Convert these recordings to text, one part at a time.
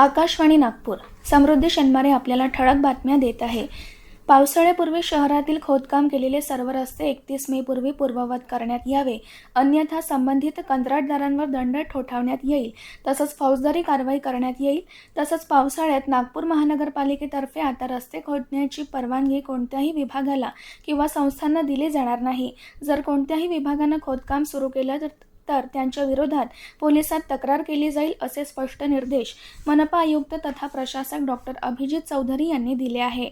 आकाशवाणी नागपूर. समृद्धी शनिवारे आपल्याला ठळक बातम्या देत आहे. पावसाळ्यापूर्वी शहरातील खोदकाम केलेले सर्व रस्ते एकतीस मे पूर्वी पूर्ववत करण्यात यावे. अन्यथा संबंधित कंत्राटदारांवर दंड ठोठावण्यात येईल. तसंच फौजदारी कारवाई करण्यात येईल. तसंच पावसाळ्यात नागपूर महानगरपालिकेतर्फे आता रस्ते खोदण्याची परवानगी कोणत्याही विभागाला किंवा संस्थांना दिली जाणार नाही. जर कोणत्याही विभागानं खोदकाम सुरू केलं तर तर त्यांच्या विरोधात पोलिसात तक्रार केली जाईल असे स्पष्ट निर्देश मनपा आयुक्त तथा प्रशासक डॉक्टर अभिजित चौधरी यांनी दिले आहे.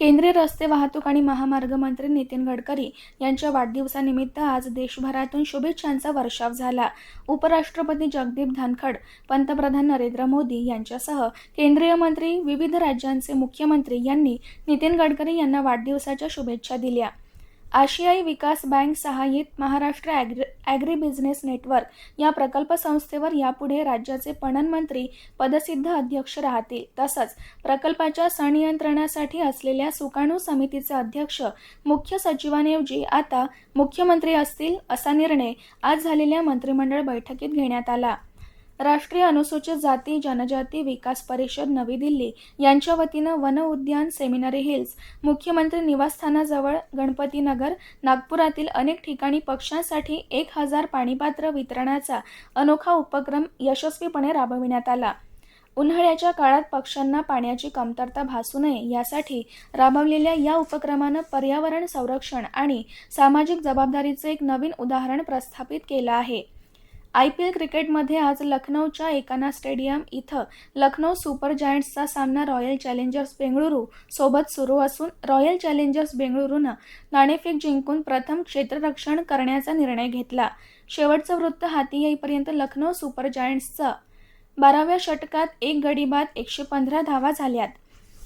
केंद्रीय रस्ते वाहतूक आणि महामार्ग मंत्री नितीन गडकरी यांच्या वाढदिवसानिमित्त आज देशभरातून शुभेच्छांचा वर्षाव झाला. उपराष्ट्रपती जगदीप धनखड पंतप्रधान नरेंद्र मोदी यांच्यासह केंद्रीय मंत्री विविध राज्यांचे मुख्यमंत्री यांनी नितीन गडकरी यांना वाढदिवसाच्या शुभेच्छा दिल्या. आशियाई विकास bank सहाय्यित Maharashtra agri agri business network या प्रकल्प संस्थेवर यापुढे राज्याचे पणन मंत्री पदसिद्ध अध्यक्ष राहतील. तसंच प्रकल्पाच्या संनियंत्रणासाठी असलेल्या सुकाणू समितीचे अध्यक्ष मुख्य सचिवांऐवजी आता मुख्यमंत्री असतील असा निर्णय आज झालेल्या मंत्रिमंडळ बैठकीत घेण्यात आला. राष्ट्रीय अनुसूचित जाती जनजाती विकास परिषद नवी दिल्ली यांच्या वतीनं वन उद्यान सेमिनरी हिल्स मुख्यमंत्री निवासस्थानाजवळ गणपतीनगर नागपुरातील अनेक ठिकाणी पक्ष्यांसाठी एक हजार पाणीपात्र वितरणाचा अनोखा उपक्रम यशस्वीपणे राबविण्यात आला. उन्हाळ्याच्या काळात पक्ष्यांना पाण्याची कमतरता भासू नये यासाठी राबवलेल्या या उपक्रमानं पर्यावरण संरक्षण आणि सामाजिक जबाबदारीचे एक नवीन उदाहरण प्रस्थापित केलं आहे. आय पी एल क्रिकेटमध्ये आज लखनौच्या एकाना स्टेडियम इथं लखनौ सुपर जायंट्सचा सामना रॉयल चॅलेंजर्स बेंगळुरू सोबत सुरू असून रॉयल चॅलेंजर्स बेंगळुरूनं नाणेफेक जिंकून प्रथम क्षेत्ररक्षण करण्याचा निर्णय घेतला. शेवटचं वृत्त हाती येईपर्यंत लखनौ सुपर जायंट्सचं बाराव्या षटकात एक गडी बाद एकशे पंधरा धावा झाल्यात.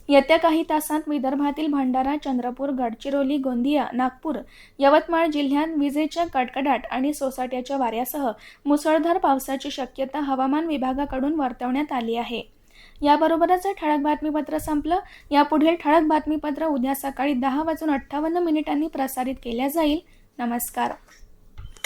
येत्या काही तासांत विदर्भातील भंडारा चंद्रपूर गडचिरोली गोंदिया नागपूर यवतमाळ जिल्ह्यात विजेच्या कडकडाट आणि सोसाट्याच्या वाऱ्यासह मुसळधार पावसाची शक्यता हवामान विभागाकडून वर्तवण्यात आली आहे. याबरोबरच हे ठळक बातमीपत्र संपलं. यापुढील ठळक बातमीपत्र उद्या सकाळी दहा वाजून अठ्ठावन्न मिनिटांनी प्रसारित केल्या जाईल. नमस्कार.